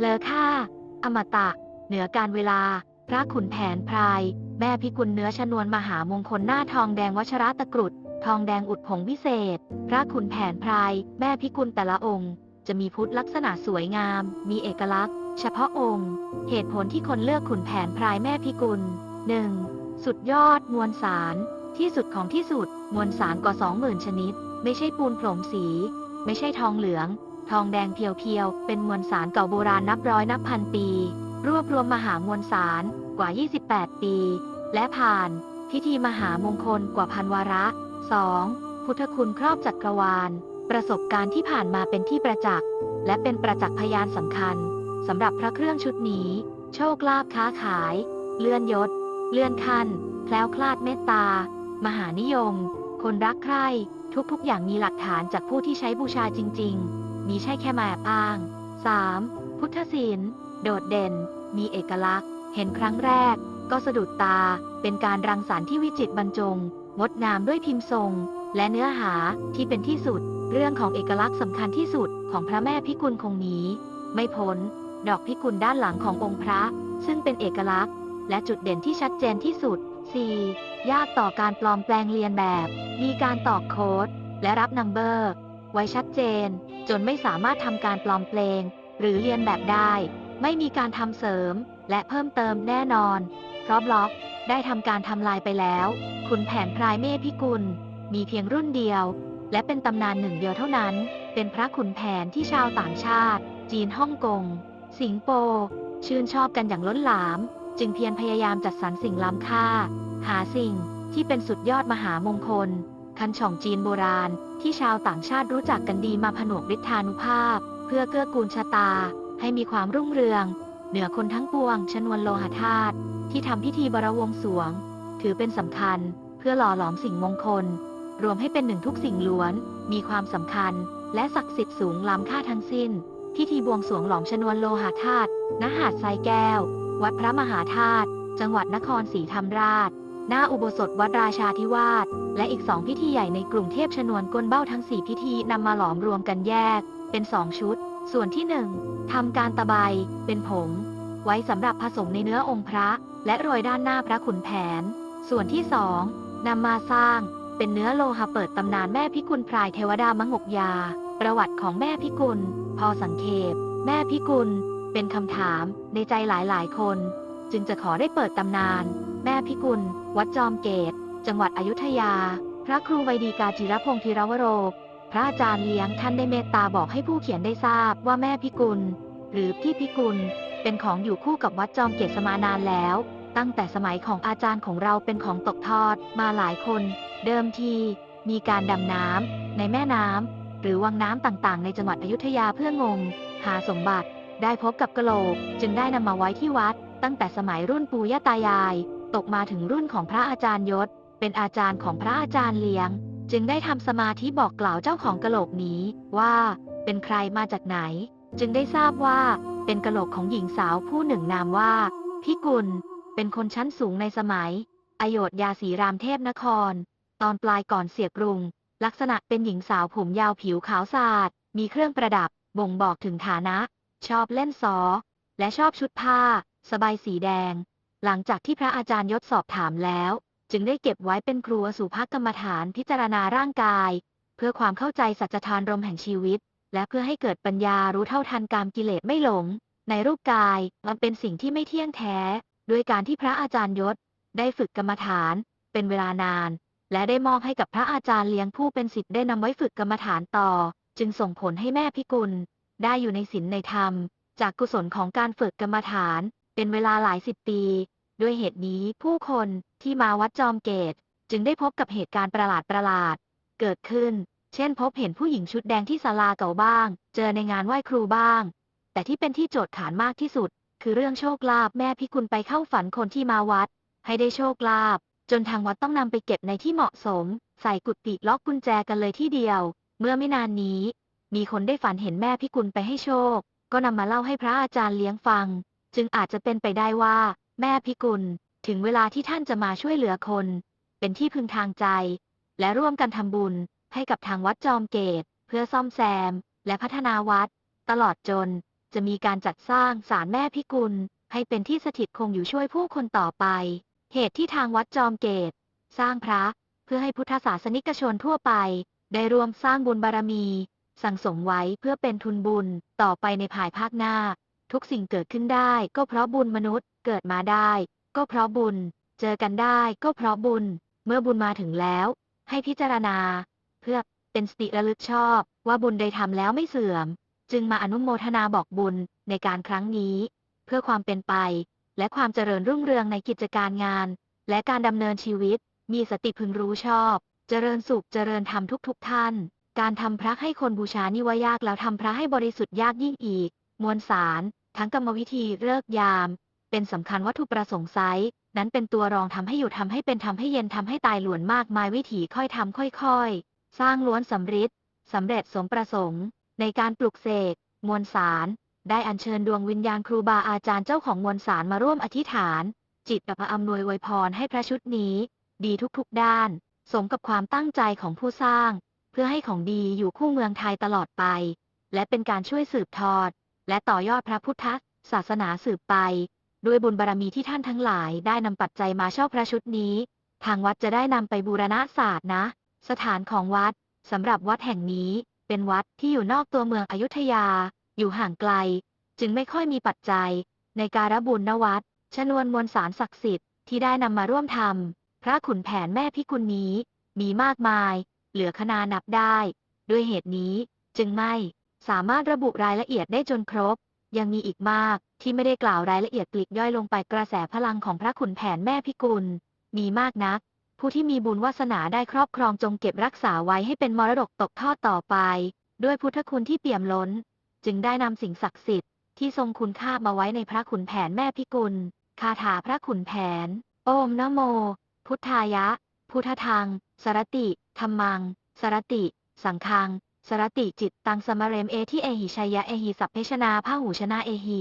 เลอค่า อมตะ เหนือการเวลา พระขุนแผนพราย แม่พิกุลเนื้อชนวนมหามงคลหน้าทองแดงวัชระตะกรุด ทองแดงอุดผงวิเศษ พระขุนแผนพราย แม่พิกุลแต่ละองค์ จะมีพุทธลักษณะสวยงาม มีเอกลักษณ์ เฉพาะองค์ เหตุผลที่คนเลือกขุนแผนพรายแม่พิกุล 1. สุดยอดมวลสารที่สุดของที่สุด มวลสารกว่า20,000 ชนิด ไม่ใช่ปูนโผลมสี ไม่ใช่ทองเหลือง ทองแดงเพียวๆ เป็นมวลสารเก่าโบราณนับร้อยนับพันปี รวบรวมมหามวลสารกว่า 28 ปี และผ่าน พิธีมหามงคลกว่าพันวาระ 2. พุทธคุณครอบจักรวาล ประสบการณ์ที่ผ่านมาเป็นที่ประจักษ์ และเป็นประจักษ์พยานสำคัญสำหรับพระเครื่องชุดนี้ โชคลาภค้าขาย เลื่อนยศ เลื่อนขั้นแคล้วคลาดเมตตา มหานิยม คนรักใคร่ทุกๆอย่างมีหลักฐานจากผู้ที่ใช้บูชาจริง ๆ มีใช่แค่มาแอบอ้าง 3. พุทธศิลป์โดดเด่น มีเอกลักษณ์ เห็นครั้งแรก ก็สะดุดตา เป็นการรังสรรค์ที่วิจิตรบรรจง งดงามด้วยพิมพ์ทรง และเนื้อหาที่เป็นที่สุด เรื่องของเอกลักษณ์สำคัญที่สุดของพระแม่พิกุลคงนี้ ไม่พ้น ดอกพิกุลด้านหลังขององค์พระ ซึ่งเป็นเอกลักษณ์ และจุดเด่นที่ชัดเจนที่สุด 4. ยากต่อการปลอมแปลงเลียนแบบ มีการตอกโค้ด และรับนัมเบอร์ ว้ชัดเจน จนไม่สามารถทำการปลอมแปลง หรือเลียนแบบได้ ไม่มีการทำเสริม และเพิ่มเติมแน่นอน เพราะบล็อกได้ทำการทำลายไปแล้วขุนแผนพรายเมฆพิกุล มีเพียงรุ่นเดียว และเป็นตำนานหนึ่งเดียวเท่านั้น เป็นพระขุนแผนที่ชาวต่างชาติ จีนฮ่องกง สิงคโปร์ชื่นชอบกันอย่างล้นหลาม จึงเพียรพยายามจัดสรรสิ่งล้ำค่า หาสิ่งที่เป็นสุดยอดมหามงคล คันช่องจีนโบราณ ที่ชาวต่างชาติรู้จักกันดีมาผนวกฤทธานุภาพ เพื่อเกื้อกูลชะตา ให้มีความรุ่งเรือง เหนือคนทั้งปวง ชนวนโลหะธาตุที่ทำพิธีบรวงสวง ถือเป็นสำคัญ เพื่อหล่อหลอมสิ่งมงคล รวมให้เป็นหนึ่งทุกสิ่งล้วน มีความสำคัญ และศักดิ์สิทธิ์สูงล้ำค่าทั้งสิ้น พิธีบวงสวงหลอมชนวนโลหะธาตุณหาดทรายแก้ว วัดพระมหาธาตุจังหวัดนครศรีธรรมราช หน้าอุโบสถวัดราชาธิวาสและอีกสองพิธีใหญ่ในกรุงเทพชนวนกลเบ้าทั้งสี่พิธีนำมาหลอมรวมกันแยก เป็นสองชุด ส่วนที่หนึ่งทำการตะไบเป็นผง ไว้สำหรับผสมในเนื้อองค์พระ และโรยด้านหน้าพระขุนแผน ส่วนที่สองนำมาสร้าง เป็นเนื้อโลหะเปิดตำนานแม่พิกุลพรายเทวดามงกยา ประวัติของแม่พิกุล พอสังเขปแม่พิกุล เป็นคำถามในใจหลายๆ คน จึงจะขอได้เปิดตำนาน แม่พิกุล วัดจอมเกต จังหวัดอยุธยา พระครูไวดีกาจิรพงศ์ธีรวโร พระอาจารย์เลี้ยงท่านได้เมตตาบอกให้ผู้เขียนได้ทราบว่าแม่พิกุล หรือพี่พิกุล เป็นของอยู่คู่กับวัดจอมเกตสมานานแล้ว ตั้งแต่สมัยของอาจารย์ของเราเป็นของตกทอดมาหลายคน เดิมทีมีการดำน้ำในแม่น้ำหรือวังน้ำต่างๆ ในจังหวัดอยุธยาเพื่องมหาสมบัติได้พบกับกะโหลก จึงได้นำมาไว้ที่วัด ตั้งแต่สมัยรุ่นปู่ย่าตายาย ตกมาถึงรุ่นของพระอาจารย์ยศ เป็นอาจารย์ของพระอาจารย์เลี้ยง จึงได้ทำสมาธิบอกกล่าวเจ้าของกะโหลกนี้ว่า เป็นใครมาจากไหน จึงได้ทราบว่า เป็นกะโหลกของหญิงสาวผู้หนึ่งนามว่าพิกุล เป็นคนชั้นสูงในสมัย อโยธยาสีรามเทพนคร ตอนปลายก่อนเสียกรุง ลักษณะเป็นหญิงสาวผมยาวผิวขาวสะอาดมีเครื่องประดับ บ่งบอกถึงฐานะ ชอบเล่นซอ และชอบชุดผ้า สบายสีแดง หลังจากที่พระอาจารย์ยศสอบถามแล้ว จึงได้เก็บไว้เป็นครูอสุภกรรมฐานพิจารณาร่างกาย เพื่อความเข้าใจสัจธานรมแห่งชีวิต และเพื่อให้เกิดปัญญารู้เท่าทันกามกิเลสไม่หลง ในรูปกายมันเป็นสิ่งที่ไม่เที่ยงแท้ด้วยการที่พระอาจารย์ยศ ได้ฝึกกรรมฐาน เป็นเวลานาน และได้มอบให้กับพระอาจารย์เลี้ยงผู้เป็นศิษย์ได้นำไว้ฝึกกรรมฐานต่อ จึงส่งผลให้แม่พิกุล ได้อยู่ในศีลในธรรม จากกุศลของการฝึกกรรมฐาน เป็นเวลาหลายสิบปี ด้วยเหตุนี้ผู้คนที่มาวัดจอมเกต จึงได้พบกับเหตุการณ์ประหลาดประหลาดๆเกิดขึ้น เช่นพบเห็นผู้หญิงชุดแดงที่ศาลาเก่าบ้าง เจอในงานไหว้ครูบ้าง แต่ที่เป็นที่โจทย์ขานมากที่สุด คือเรื่องโชคลาภแม่พิกุลไปเข้าฝันคนที่มาวัด ให้ได้โชคลาภจนทางวัดต้องนำไปเก็บในที่เหมาะสม ใส่กุฏิล็อกกุญแจกันเลยที่เดียว เมื่อไม่นานนี้ มีคนได้ฝันเห็นแม่พิกุลไปให้โชค ก็นำมาเล่าให้พระอาจารย์เลี้ยงฟัง จึงอาจจะเป็นไปได้ว่า แม่พิกุล ถึงเวลาที่ท่านจะมาช่วยเหลือคน เป็นที่พึงทางใจ และร่วมกันทำบุญให้กับทางวัดจอมเกต เพื่อซ่อมแซม และพัฒนาวัด ตลอดจน จะมีการจัดสร้างศาลแม่พิกุล ให้เป็นที่สถิตคงอยู่ช่วยผู้คนต่อไป เหตุที่ทางวัดจอมเกต สร้างพระเพื่อให้พุทธศาสนิกชนทั่วไป ได้รวมสร้างบุญบารมี สั่งสมไว้เพื่อเป็นทุนบุญต่อไปในภายภาคหน้า ทุกสิ่งเกิดขึ้นได้ก็เพราะบุญมนุษย์ เกิดมาได้ ก็เพราะบุญ เจอกันได้ก็เพราะบุญ เมื่อบุญมาถึงแล้ว ให้พิจารณา เพื่อเป็นสติระลึกชอบ ว่าบุญใดทำแล้วไม่เสื่อม จึงมาอนุโมทนาบอกบุญในการครั้งนี้ เพื่อความเป็นไป และความเจริญรุ่งเรืองในกิจการงาน และการดำเนินชีวิต มีสติพึงรู้ชอบ เจริญสุขเจริญธรรมทุกๆทท่าน การทำพระให้คนบูชานี่ว่ายากแล้วทำพระให้บริสุทธิ์ยากยิ่งอีก มวลสาร ทั้งกรรมวิธีเลิกยาม เป็นสำคัญวัตถุประสงค์ไซส์นั้นเป็นตัวรองทำให้อยู่ทำให้เป็นทำให้เย็นทำให้ตายหลวนมากมายวิถีค่อยทำค่อยๆ สร้างล้วนสำริดสำเร็จสมประสงค์ ในการปลุกเสกมวลสาร ได้อัญเชิญดวงวิญญาณครูบาอาจารย์เจ้าของมวลสารมาร่วมอธิษฐาน จิตกับอำนวยไวยพรให้พระชุดนี้ ดีทุกๆด้าน สมกับความตั้งใจของผู้สร้าง เพื่อให้ของดีอยู่คู่เมืองไทยตลอดไป และเป็นการช่วยสืบทอด และต่อยอดพระพุทธศาสนาสืบไป ด้วยบุญบารมีที่ท่านทั้งหลายได้นำปัจจัยมาเช่าพระชุดนี้ ทางวัดจะได้นำไปบูรณะศาสตร์นะ สถานของวัดสำหรับวัดแห่งนี้ เป็นวัดที่อยู่นอกตัวเมืองอยุธยา อยู่ห่างไกล จึงไม่ค่อยมีปัจจัย ในการบุญนวัดชนวนมวลสารศักดิ์สิทธิ์ที่ได้นำมาร่วมทำพระขุนแผนแม่พิกุลนี้ มีมากมาย เหลือขนานับได้ ด้วยเหตุนี้จึงไม่ สามารถระบุรายละเอียดได้จนครบ ยังมีอีกมากที่ไม่ได้กล่าวรายละเอียดปลีกย่อยลงไปกระแสพลังของพระขุนแผนแม่พิกุล มีมากนัก ผู้ที่มีบุญวาสนาได้ครอบครองจงเก็บรักษาไว้ให้เป็นมรดกตกทอดต่อไป ด้วยพุทธคุณที่เปี่ยมล้น จึงได้นำสิ่งศักดิ์สิทธิ์ที่ทรงคุณค่ามาไว้ในพระขุนแผนแม่พิกุล คาถาพระขุนแผน โอมนโม พุทธายะ พุทธทังสรติธรรมัง สรติ สังคัง สรติจิตตังสมะเรมเอที่เอหิชัยยะเอหิสัพเพชนาพหูชนะเอหิ